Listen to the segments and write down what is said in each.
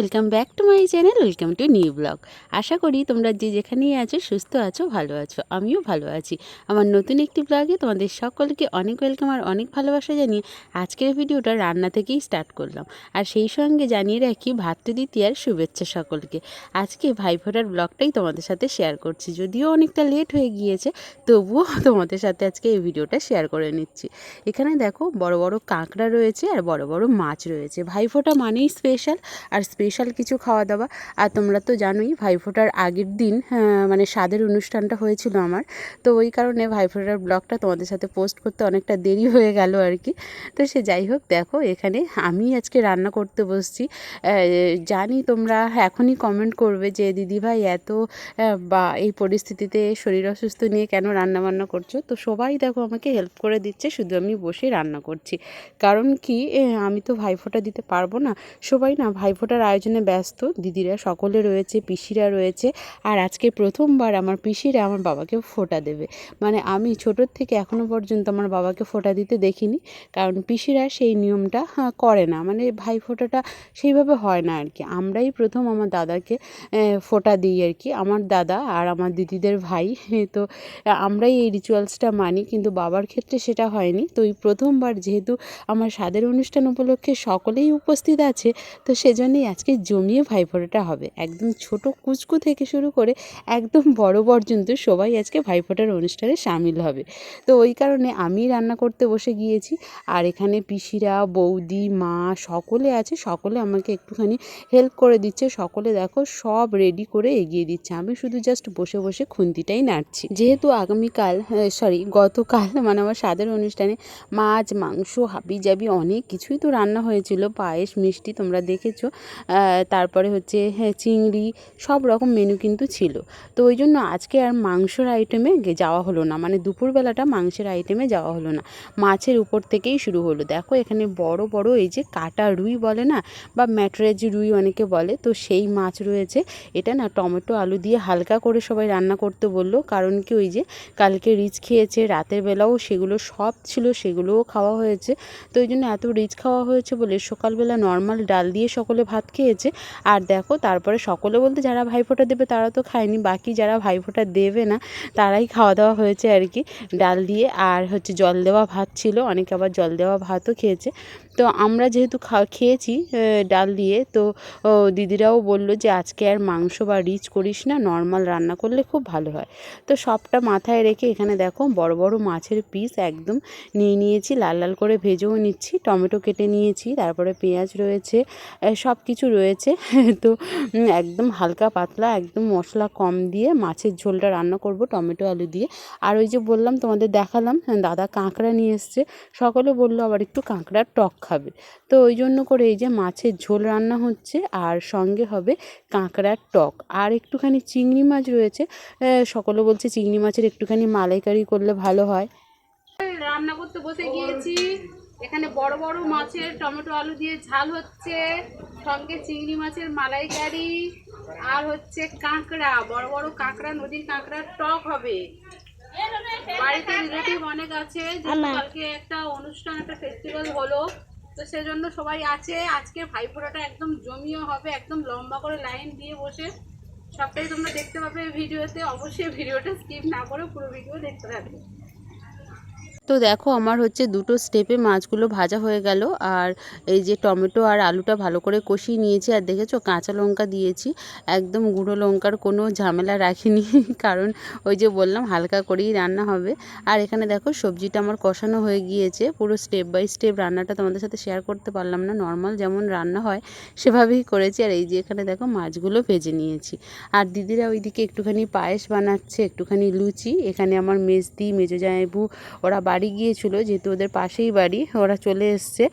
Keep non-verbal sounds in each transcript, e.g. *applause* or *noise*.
Welcome back to my channel, welcome to new blog. আশা করি তোমরা যে যেখানেই আছো, সুস্থ আছো, ভালো আছো, আমিও ভালো আছি। আমার নতুন একটি ব্লগে তোমাদের সকলকে অনেক ওয়েলকাম আর অনেক ভালোবাসা জানিয়ে আজকের ভিডিওটা রান্না থেকেই স্টার্ট করলাম। আর সেই সঙ্গে জানিয়ে রাখি ভাতৃদ্বিতীয়ার শুভেচ্ছা সকলকে। আজকে ভাইফোঁটার ব্লগটাই তোমাদের সাথে শেয়ার করছি। যদিও অনেকটা লেট হয়ে গিয়েছে, তবুও তোমাদের সাথে আজকে এই ভিডিওটা শেয়ার করে নিচ্ছি। এখানে দেখো, বড় বড় কাঁকড়া রয়েছে আর বড় বড় মাছ রয়েছে। ভাইফোঁটা মানেই স্পেশাল, আর স্পেশাল কিছু খাওয়া দাওয়া। আর তোমরা তো জানোই ভাইফোঁটার আগের দিন মানে স্বাদের অনুষ্ঠানটা হয়েছিল আমার। তো ওই কারণে ভাইফোঁটার ব্লগটা তোমাদের সাথে পোস্ট করতে অনেকটা দেরি হয়ে গেল আর কি। তো সে যাই হোক, দেখো এখানে আমি আজকে রান্না করতে বসছি। জানি তোমরা এখনই কমেন্ট করবে যে, দিদিভাই, এত বা, এই পরিস্থিতিতে শরীর অসুস্থ নিয়ে কেন রান্না বান্না করছ? তো সবাই দেখো আমাকে হেল্প করে দিচ্ছে, শুধু আমি বসে রান্না করছি। কারণ কি আমি তো ভাইফোঁটা দিতে পারব না। সবাই না ভাইফোঁটার আয়োজনে ব্যস্ত দিদিরা সকলে রয়েছে পিসিরা রয়েছে আর আজকে প্রথমবার আমার পিসিরা আমার বাবাকে ফোঁটা দেবে। মানে আমি ছোটোর থেকে এখনও পর্যন্ত আমার বাবাকে ফোঁটা দিতে দেখিনি কারণ পিসিরা সেই নিয়মটা হ্যাঁ, করে না। মানে ভাই ভাইফোঁটাটা সেইভাবে হয় না আর কি আমরাই প্রথম আমার দাদাকে ফোঁটা দিই আর কি আমার দাদা আর আমার দিদিদের ভাই তো আমরাই এই রিচুয়ালসটা মানি কিন্তু বাবার ক্ষেত্রে সেটা হয়নি। তো এই প্রথমবার যেহেতু আমার স্বাদের অনুষ্ঠান উপলক্ষে সকলেই উপস্থিত আছে তো সেজন্যই আজকে জমিয়ে ভাইফোঁটাটা হবে। একদম ছোট কুচকু থেকে শুরু করে একদম বড় পর্যন্ত সবাই আজকে ভাইফোঁটার অনুষ্ঠানে সামিল হবে। তো ওই কারণে আমি রান্না করতে বসে গিয়েছি আর এখানে পিসিরা, বৌদি, মা সকলে আছে, সকলে আমাকে একটুখানি হেল্প করে দিচ্ছে। সকলে দেখো সব রেডি করে এগিয়ে দিচ্ছে। আমি শুধু জাস্ট বসে বসে খুন্তিটাই নাড়ছি। যেহেতু আগামীকাল সরি গতকাল *laughs* মানে আমার স্বাদের অনুষ্ঠানে মাছ, মাংস হাবি জাবি অনেক কিছুই তো রান্না হয়েছিল। পায়েস, মিষ্টি তোমরা দেখেছ। তারপরে হচ্ছে হ্যাঁ, চিংড়ি সব রকম মেনু কিন্তু ছিল। তো ওই জন্য আজকে আর মাংসর আইটেমে যাওয়া হলো না। মানে দুপুরবেলাটা মাংসের আইটেমে যাওয়া হলো না। মাছের উপর থেকেই শুরু হলো। দেখো এখানে বড় বড় এই যে কাটা রুই বলে না বা ম্যাটরেজ রুই অনেকে বলে তো সেই মাছ রয়েছে। এটা না টমেটো আলু দিয়ে হালকা করে সবাই রান্না করতে বলল। কারণ কি ওই যে কালকে রিচ খেয়েছে রাতের বেলাও সেগুলো সব ছিল সেগুলোও খাওয়া হয়েছে। তো ওই জন্য এত রিচ খাওয়া হয়েছে বলে সকালবেলা নর্মাল ডাল দিয়ে সকলে ভাত খেয়েছে। আর দেখো, তারপরে সকলে বলতে যারা ভাইফোঁটা দেবে তারা তো খায়নি, বাকি যারা ভাইফোঁটা দেবে না, তারাই খাওয়া দাওয়া হয়েছে আর কি। ডাল দিয়ে আর হচ্ছে জল দেওয়া ভাত ছিল, অনেকে আবার জল দেওয়া ভাতও খেয়েছে। তো আমরা যেহেতু খেয়েছি ডাল দিয়ে, তো দিদিরাও বলল যে আজকে আর মাংস বা রিচ করিস না, নর্মাল রান্না করলে খুব ভালো হয়। তো সবটা মাথায় রেখে এখানে দেখো, বড় বড় মাছের পিস একদম নিয়ে নিয়েছি, লাল লাল করে ভেজেও নিচ্ছি, টমেটো কেটে নিয়েছি, তারপরে পেঁয়াজ রয়েছে সব কিছু রয়েছে তো একদম হালকা পাতলা, একদম মশলা কম দিয়ে মাছের ঝোলটা রান্না করব টমেটো, আলু দিয়ে। আর ওই যে বললাম, তোমাদের দেখালাম দাদা কাঁকড়া নিয়ে এসছে। সকলে বলল, আবার একটু কাঁকড়ার টক খাবে। তো ওই জন্য করে এই যে মাছের ঝোল রান্না হচ্ছে, আর সঙ্গে হবে কাঁকড়ার টক। আর একটুখানি চিংড়ি মাছ রয়েছে সকলে বলছে চিংড়ি মাছের একটুখানি মালাইকারি করলে ভালো হয়। রান্না করতে বসে গিয়েছি। এখানে বড় বড় মাছের টমেটো আলু দিয়ে ঝাল হচ্ছে সঙ্গে চিংড়ি মাছের মালাইকারি আর হচ্ছে কাঁকড়া বড় বড় কাঁকড়া নদীর কাঁকড়ার টক হবে। বাড়িতে রিলেটিভ অনেক আছে কালকে একটা অনুষ্ঠান একটা ফেস্টিভ্যাল হলো তো সেজন্য সবাই আছে। আজকে ভাইফোঁটাটা একদম জমিও হবে একদম লম্বা করে লাইন দিয়ে বসে। সবটাই তোমরা দেখতে পাবে ভিডিওতে। অবশ্যই ভিডিওটা স্কিপ না করে পুরো ভিডিও দেখতে থাকবে। তো দেখো আমার হচ্ছে দুটো স্টেপে মাছগুলো ভাজা হয়ে গেল। আর এই যে টমেটো আর আলুটা ভালো করে কষিয়ে নিয়েছি। আর দেখেছ কাঁচা লঙ্কা দিয়েছি। একদম গুঁড়ো লঙ্কার কোনো ঝামেলা রাখিনি। *laughs* কারণ ওই যে বললাম হালকা করেই রান্না হবে। আর এখানে দেখো সবজিটা আমার কষানো হয়ে গিয়েছে। পুরো স্টেপ বাই স্টেপ রান্নাটা তোমাদের সাথে শেয়ার করতে পারলাম না। নর্মাল যেমন রান্না হয়, সেভাবেই করেছি। আর এই যে এখানে দেখো মাছগুলো ভেজে নিয়েছি। আর দিদিরা ওইদিকে একটুখানি পায়েস বানাচ্ছে, একটুখানি লুচি। এখানে আমার মেজদি, মেজো জামাইবু, ওরা বাড়ি গিয়েছিল, যেহেতু ওদের পাশেই বাড়ি, ওরা চলে এসছে।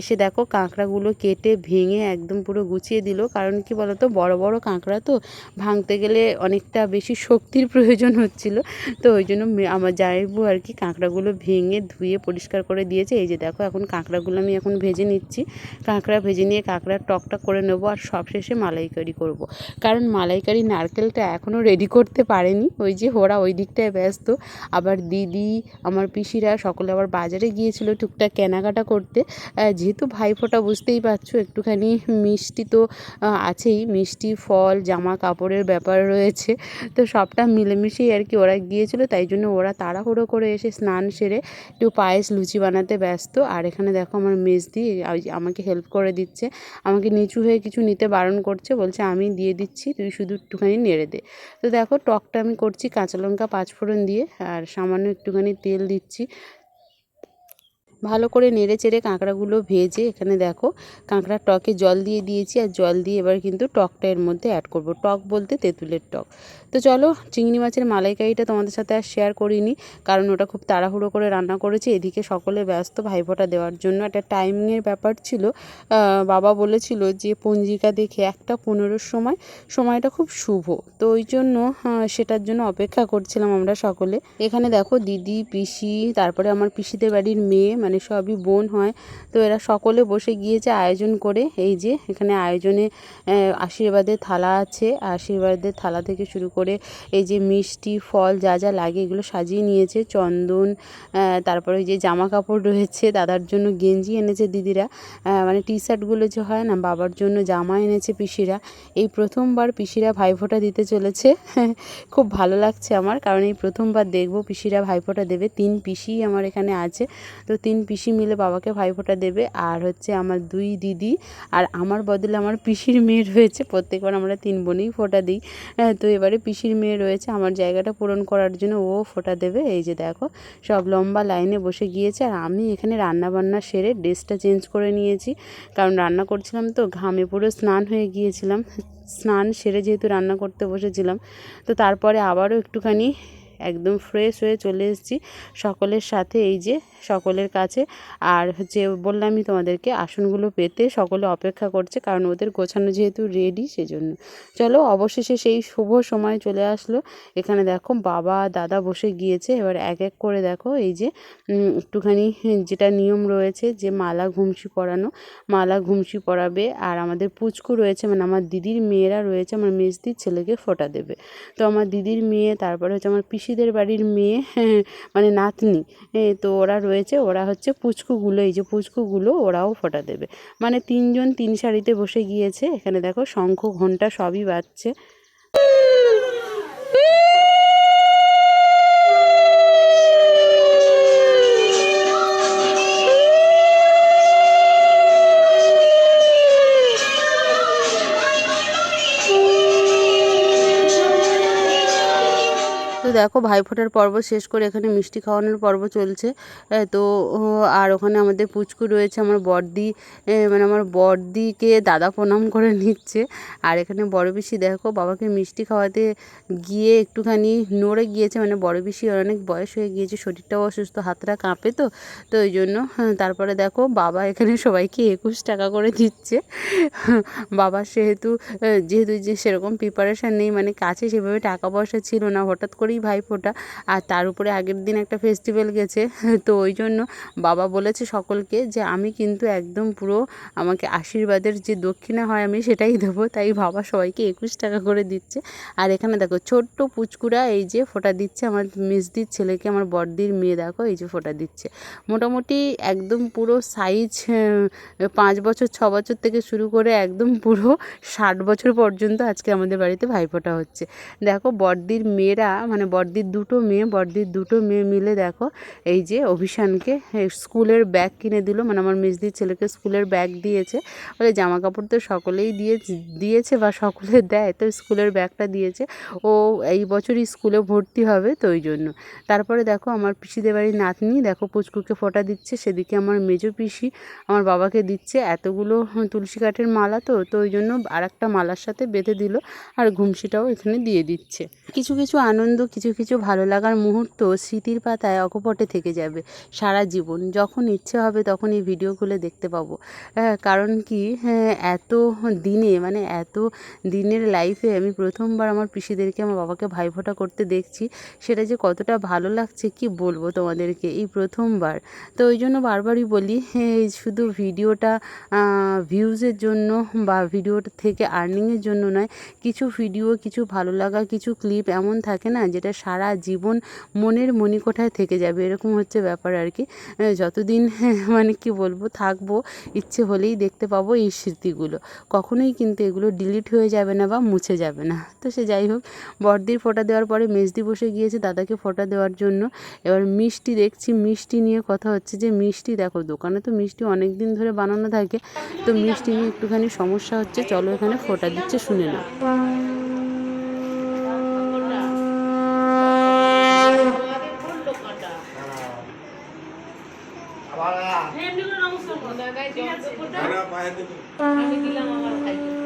এসে দেখো কাঁকড়াগুলো কেটে ভেঙে একদম পুরো গুছিয়ে দিল। কারণ কি বলতো, বড় বড় কাঁকড়া তো ভাঙতে গেলে অনেকটা বেশি শক্তির প্রয়োজন হচ্ছিল। তো ওই জন্য আমার জামাইবু আর কি কাঁকড়াগুলো ভেঙে ধুয়ে পরিষ্কার করে দিয়েছে। এই যে দেখো এখন কাঁকড়াগুলো আমি এখন ভেজে নিচ্ছি। কাঁকড়া ভেজে নিয়ে কাঁকড়ার টকটা করে নেব আর সবশেষে মালাইকারি করব। কারণ মালাইকারি নারকেলটা এখনও রেডি করতে পারেনি। ওই যে ওরা ওই দিকটায় ব্যস্ত। আবার দিদি, আমার পিসিরা সকলে আবার বাজারে গিয়েছিল টুকটাক কেনাকাটা করতে। যেহেতু ভাইফোঁটা বুঝতেই পারছ, একটুখানি মিষ্টি তো আছেই। মিষ্টি, ফল, জামা কাপড়ের ব্যাপার রয়েছে। তো সবটা মিলেমিশেই আর কি ওরা গিয়েছিল, তাই জন্য ওরা তাড়াহুড়ো করে এসে স্নান সেরে একটু পায়েস, লুচি বানাতে ব্যস্ত। আর এখানে দেখো আমার মেজদি আমাকে হেল্প করে দিচ্ছে। আমাকে নিচু হয়ে কিছু নিতে বারণ করছে, বলছে আমি দিয়ে দিচ্ছি, তুই শুধু একটুখানি নেড়ে দে। তো দেখো টকটা আমি করছি কাঁচা লঙ্কা, পাঁচফোড়ন দিয়ে, আর সামান্য একটুখানি তেল দিচ্ছি। ভালো করে নেড়ে চেড়ে কাঁকড়াগুলো ভেজে এখানে দেখো কাঁকড়ার টকে জল দিয়ে দিয়েছি আর জল দিয়ে এবার কিন্তু টকটা এর মধ্যে অ্যাড করব। টক বলতে তেঁতুলের টক। তো চলো চিংড়ি মাছের মালাইকারিটা তোমাদের সাথে আর শেয়ার করিনি, কারণ ওটা খুব তাড়াহুড়ো করে রান্না করেছি। এদিকে সকলে ব্যস্ত ভাইফোঁটা দেওয়ার জন্য। একটা টাইমিংয়ের ব্যাপার ছিল। বাবা বলেছিল যে, পঞ্জিকা দেখে একটা পনেরোর সময়, সময়টা খুব শুভ। তো ওই জন্য সেটার জন্য অপেক্ষা করছিলাম আমরা সকলে। এখানে দেখো দিদি, পিসি, তারপরে আমার পিসিদের বাড়ির মেয়ে মানে সবই বোন হয়। তো এরা সকলে বসে গিয়েছে আয়োজন করে। এই যে, এখানে আয়োজনে আশীর্বাদের থালা আছে। আশীর্বাদের থালা থেকে শুরু করে এই যে মিষ্টি, ফল যা যা লাগে এগুলো সাজিয়ে নিয়েছে। চন্দন তারপরে ওই যে জামা কাপড় রয়েছে, দাদার জন্য গেঞ্জি এনেছে দিদিরা। মানে টি শার্টগুলো যে হয় না, বাবার জন্য জামা এনেছে পিসিরা। এই প্রথমবার পিসিরা ভাইফোঁটা দিতে চলেছে। *laughs* খুব ভালো লাগছে আমার, কারণ এই প্রথমবার দেখব পিসিরা ভাইফোঁটা দেবে। তিন পিসি আমার এখানে আছে। তো তিন পিসি মিলে বাবাকে ভাইফোঁটা দেবে। আর হচ্ছে আমার দুই দিদি আর আমার বদলে আমার পিসির মেয়ে রয়েছে। প্রত্যেকবার আমরা তিন বোনেই ফোঁটা দিই। তো এবারে পিসির মেয়ে রয়েছে, আমার জায়গাটা পূরণ করার জন্য ও ফোটা দেবে। এই যে দেখো, সব লম্বা লাইনে বসে গিয়েছে। আর আমি এখানে রান্না বান্না সেরে ড্রেসটা চেঞ্জ করে নিয়েছি। কারণ রান্না করছিলাম তো, ঘামে পুরো স্নান হয়ে গিয়েছিলাম। স্নান সেরে যেহেতু রান্না করতে বসেছিলাম, তো তারপরে আবারও একটুখানি একদম ফ্রেশ হয়ে চলে এসেছি সকলের সাথে, এই যে সকলের কাছে। আর হচ্ছে বললামই তোমাদেরকে, আসনগুলো পেতে সকলে অপেক্ষা করছে, কারণ ওদের গোছানো যেহেতু রেডি সেজন্য। চলো অবশেষে সেই শুভ সময় চলে আসলো। এখানে দেখো বাবা, দাদা বসে গিয়েছে। এবার এক এক করে দেখো, এই যে একটুখানি যেটা নিয়ম রয়েছে যে মালা, ঘুমসি পরানো। মালা, ঘুমসি পরাবে। আর আমাদের পুচকু রয়েছে মানে আমার দিদির মেয়েরা রয়েছে, আমার মেজদির ছেলেকে ফোটা দেবে। তো আমার দিদির মেয়ে, তারপরে হচ্ছে আমার পিসিদের বাড়ির মেয়ে মানে নাতনি তো ওরা রয়েছে, ওরা হচ্ছে পুচকুগুলো, এই যে পুচকুগুলো ওরাও ফোটা দেবে। মানে তিনজন তিন শাড়িতে বসে গিয়েছে, এখানে দেখো শঙ্খ ঘণ্টা সবই বাজছে। দেখো ভাইফোঁটার পর্ব শেষ করে এখানে মিষ্টি খাওয়ানোর পর্ব চলছে। তো আর ওখানে আমাদের পুচকু রয়েছে আমার বড়দি। মানে আমার বড়দিকে দাদা প্রণাম করে নিচ্ছে। আর এখানে বড় পিসি দেখো বাবাকে মিষ্টি খাওয়াতে গিয়ে একটুখানি নড়ে গিয়েছে। মানে বড় পিসি অনেক বয়স হয়ে গিয়েছে শরীরটাও অসুস্থ হাতটা কাঁপে তো। তো ওই জন্য হ্যাঁ, তারপরে দেখো বাবা এখানে সবাইকে একুশ টাকা করে দিচ্ছে। বাবা সেহেতু যেহেতু যে সেরকম প্রিপারেশান নেই মানে কাছে সেভাবে টাকা পয়সা ছিল না হঠাৎ করেই ভাইফোঁটা। আর তার উপরে আগের দিন একটা ফেস্টিভ্যাল গেছে, *laughs* তো ওই জন্য বাবা বলেছে সকলকে যে আমি কিন্তু একদম পুরো আমাকে আশীর্বাদের যে দক্ষিণা হয় আমি সেটাই দেবো। তাই বাবা সবাইকে একুশ টাকা করে দিচ্ছে। আর এখানে দেখো ছোট্ট পুচকুরা এই যে ফোঁটা দিচ্ছে আমার মিসদির ছেলেকে, আমার বড়দির মেয়ে দেখো এই যে ফোঁটা দিচ্ছে। মোটামুটি একদম পুরো সাইজ পাঁচ বছর, ছ বছর থেকে শুরু করে একদম পুরো ষাট বছর পর্যন্ত আজকে আমাদের বাড়িতে ভাইফোঁটা হচ্ছে। দেখো বড়দির মেয়েরা মানে বড়দির দুটো মেয়ে বড়দির দুটো মেয়ে মিলে দেখো, এই যে অভিশানকে স্কুলের ব্যাগ কিনে দিল। মানে আমার মেজদির ছেলেকে স্কুলের ব্যাগ দিয়েছে। বলে জামা কাপড় তো সকলেই দিয়ে, দিয়েছে বা সকলে দেয়, তো স্কুলের ব্যাগটা দিয়েছে। ও এই বছরই স্কুলে ভর্তি হবে, তো ওই জন্য। তারপরে দেখো আমার পিসিদের বাড়ির নাতনি, দেখো পুচকুকে ফোঁটা দিচ্ছে, সেদিকে আমার মেজো পিসি, আমার বাবাকে দিচ্ছে এতগুলো তুলসী কাঠের মালা তো তো ওই জন্য আর একটা মালার সাথে বেঁধে দিল, আর ঘুমসিটাও এখানে দিয়ে দিচ্ছে। কিছু কিছু আনন্দ কিছু কিছু ভালো লাগার মুহূর্ত স্মৃতির পাতায় অকপটে থেকে যাবে সারা জীবন। যখন ইচ্ছে হবে তখন এই ভিডিওগুলো দেখতে পাবো। হ্যাঁ, কারণ কি? হ্যাঁ, এত দিনে মানে এত দিনের লাইফে আমি প্রথমবার আমার পিসিদেরকে আমার বাবাকে ভাইফোঁটা করতে দেখছি সেটা যে কতটা ভালো লাগছে কি বলব তোমাদেরকে? এই প্রথমবার। তো ওই জন্য বারবারই বলি শুধু ভিডিওটা ভিউজের জন্য বা ভিডিওটা থেকে আর্নিংয়ের জন্য নয় কিছু ভিডিও কিছু ভালো লাগা কিছু ক্লিপ এমন থাকে না যেটা সারা জীবন মনের মণিকোঠায় থেকে যাবে, এরকম হচ্ছে ব্যাপার আর কি। যতদিন *laughs* মানে কি বলব, থাকব, ইচ্ছে হলেই দেখতে পাবো এই স্মৃতিগুলো। কখনোই কিন্তু এগুলো ডিলিট হয়ে যাবে না বা মুছে যাবে না। তো সে যাই হোক, বড়দির ফোঁটা দেওয়ার পরে মেজদি বসে গিয়েছে দাদাকে ফোঁটা দেওয়ার জন্য। এবার মিষ্টি দেখছি, মিষ্টি নিয়ে কথা হচ্ছে যে, মিষ্টি দেখো, দোকানে তো মিষ্টি অনেক দিন ধরে বানানো থাকে। তো মিষ্টি নিয়ে একটুখানি সমস্যা হচ্ছে, চলো এখানে ফোঁটা দিচ্ছে, শুনে নাও। আমি দিলাম আমার ভাইকে।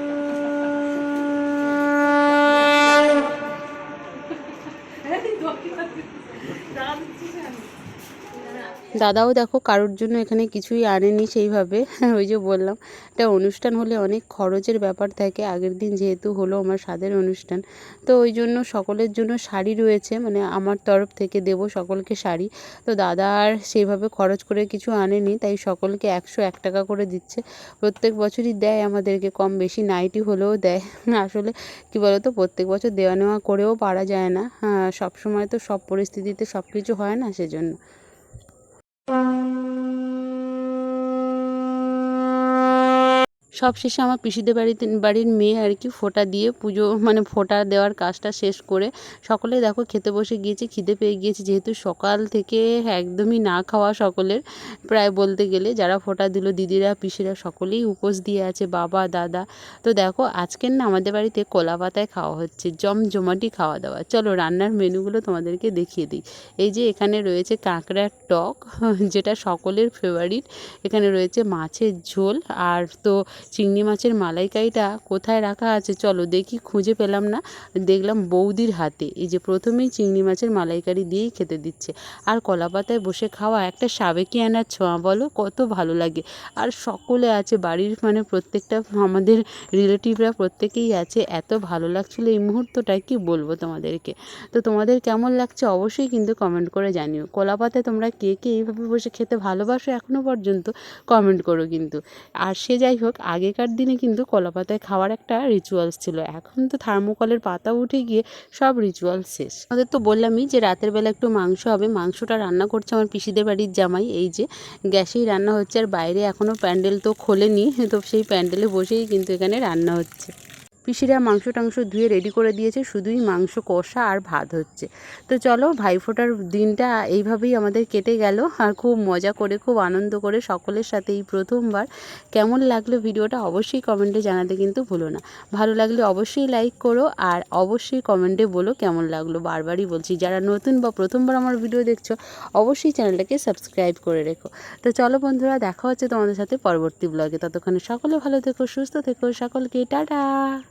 দাদাও দেখো কারোর জন্য এখানে কিছুই আনেনি সেইভাবে ওই যে বললাম। একটা অনুষ্ঠান হলে অনেক খরচের ব্যাপার থাকে, আগের দিন যেহেতু হলো আমার স্বাদের অনুষ্ঠান। তো ওই জন্য সকলের জন্য শাড়ি রয়েছে মানে আমার তরফ থেকে দেব সকলকে শাড়ি। তো দাদা আর সেইভাবে খরচ করে কিছু আনেনি, তাই সকলকে একশো এক টাকা করে দিচ্ছে। প্রত্যেক বছরই দেয় আমাদেরকে, কম বেশি নাইটি হলেও দেয়। আসলে কি বলতো, প্রত্যেক বছর দেওয়া নেওয়া করেও পারা যায় না। সব সময় তো সব পরিস্থিতিতে সব কিছু হয় না সেজন্য। thank you সব শেষে আমার পিসিদের বাড়িতে, বাড়ির মেয়ে আর কি ফোঁটা দিয়ে পুজো মানে ফোঁটা দেওয়ার কাজটা শেষ করে সকলে দেখো খেতে বসে গিয়েছে, খিদে পেয়ে গিয়েছে। যেহেতু সকাল থেকে একদমই না খাওয়া সকলের, প্রায় বলতে গেলে যারা ফোঁটা দিল দিদিরা, পিসিরা সকলেই উপোস দিয়ে আছে, বাবা, দাদা। তো দেখো আজকের না আমাদের বাড়িতে কলা পাতায় খাওয়া হচ্ছে, জমজমাটি খাওয়া দাওয়া। চলো রান্নার মেনুগুলো তোমাদেরকে দেখিয়ে দিই। এই যে এখানে রয়েছে কাঁকড়ার টক, যেটা সকলের ফেভারিট এখানে রয়েছে মাছের ঝোল আর তো চিংড়ি মাছের মালাইকারিটা কোথায় রাখা আছে? চলো দেখি, খুঁজে পেলাম না। দেখলাম বৌদির হাতে। এই যে প্রথমেই চিংড়ি মাছের মালাইকারি দিয়েই খেতে দিচ্ছে। আর কলা পাতায় বসে খাওয়া একটা সাবেকি আনার ছোঁয়া, বলো? কত ভালো লাগে। আর সকলে আছে বাড়ির মানে প্রত্যেকটা আমাদের রিলেটিভরা প্রত্যেকেই আছে। এত ভালো লাগছিল এই মুহূর্তটায়, কি বলব তোমাদেরকে? তো তোমাদের কেমন লাগছে অবশ্যই কিন্তু কমেন্ট করে জানিও। কলা পাতায় তোমরা কে কে এইভাবে বসে খেতে ভালোবাসো এখনও পর্যন্ত কমেন্ট করো কিন্তু। আর সে যাই হোক আগেকার দিনে কিন্তু কলা পাতায় খাওয়ার একটা রিচুয়ালস ছিল। এখন তো থার্মোকলের পাতা উঠে গিয়ে সব রিচুয়াল শেষ। আমাদের তো বললামই যে রাতের বেলা একটু মাংস হবে। মাংসটা রান্না করছে আমার পিসিদের বাড়ির জামাই। এই যে গ্যাসেই রান্না হচ্ছে আর বাইরে এখনও প্যান্ডেল তো খোলেনি। তো সেই প্যান্ডেলে বসেই কিন্তু এখানে রান্না হচ্ছে। পিসিরা মাংস টাংস ধুয়ে রেডি করে দিয়েছে, শুধুই মাংস, কষা আর ভাত হচ্ছে। তো চলো, ভাইফোঁটার দিনটা এইভাবেই আমাদের কেটে গেল। আর খুব মজা করে, খুব আনন্দ করে সকলের সাথে এই প্রথমবার। কেমন লাগল ভিডিওটা অবশ্যই কমেন্টে জানাতে কিন্তু ভুলো না। ভালো লাগলে অবশ্যই লাইক করো, আর অবশ্যই কমেন্টে বলো কেমন লাগল। বারবারই বলছি, যারা নতুন বা প্রথমবার আমার ভিডিও দেখছ, অবশ্যই চ্যানেলটাকে সাবস্ক্রাইব করে রেখো। তো চলো বন্ধুরা, দেখা হচ্ছে তোমাদের সাথে পরবর্তী ব্লগে ততক্ষণে সকলে ভালো থেকো, সুস্থ থেকো, সকলকে টাটা!